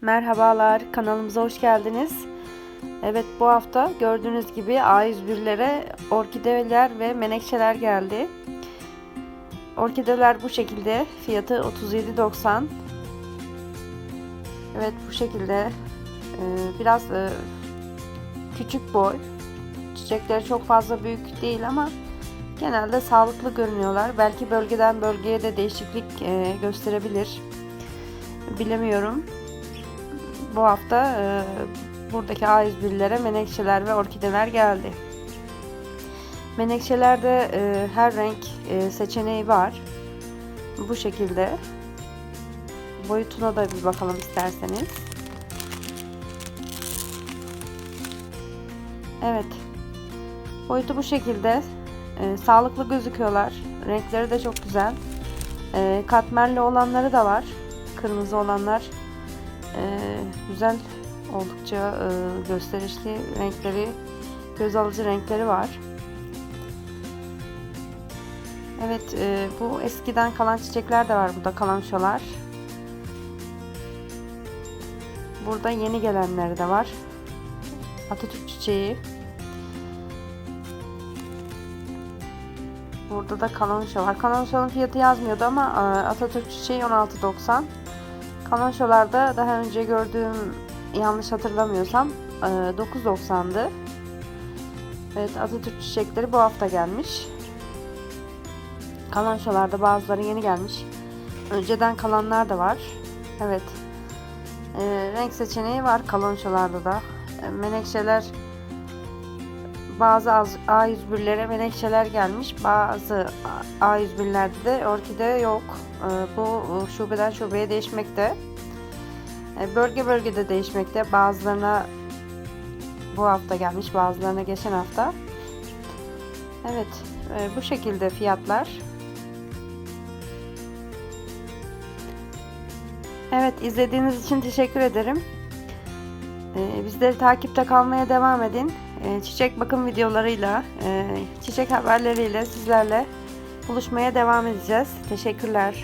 Merhabalar, kanalımıza hoş geldiniz. Evet, bu hafta gördüğünüz gibi A101'lere orkideler ve menekşeler geldi. Orkideler bu şekilde, fiyatı 37.90. Evet, bu şekilde Ee, biraz e, küçük boy. Çiçekleri çok fazla büyük değil ama genelde sağlıklı görünüyorlar. Belki bölgeden bölgeye de değişiklik e, gösterebilir. Bilemiyorum bu hafta e, buradaki A101'lere menekşeler ve orkideler geldi. Menekşelerde e, her renk e, seçeneği var. Bu şekilde. Boyutuna da bir bakalım isterseniz. Evet. Boyutu bu şekilde. E, sağlıklı gözüküyorlar. Renkleri de çok güzel. E, katmerli olanları da var. Kırmızı olanlar. Ee, güzel oldukça e, gösterişli renkleri göz alıcı renkleri var. Evet e, bu eskiden kalan çiçekler de var burada kalançolar. Burada yeni gelenleri de var. Atatürk çiçeği. Burada da kalanço var. Kalançonun fiyatı yazmıyordu ama e, Atatürk çiçeği 16.90. Kalançolarda daha önce gördüğüm yanlış hatırlamıyorsam 9.90'dı. Evet Atatürk çiçekleri bu hafta gelmiş. Kalançolarda bazıları yeni gelmiş. Önceden kalanlar da var. Evet. E, renk seçeneği var kalançolarda da. E, menekşeler bazı A101'lere menekşeler gelmiş. Bazı A101'lerde de orkide yok. Bu şubeden şubeye değişmekte. Bölge bölgede değişmekte. Bazılarına bu hafta gelmiş, bazılarına geçen hafta. Evet, bu şekilde fiyatlar. Evet, izlediğiniz için teşekkür ederim. Bizleri takipte kalmaya devam edin. Çiçek bakım videolarıyla, çiçek haberleriyle sizlerle buluşmaya devam edeceğiz. Teşekkürler.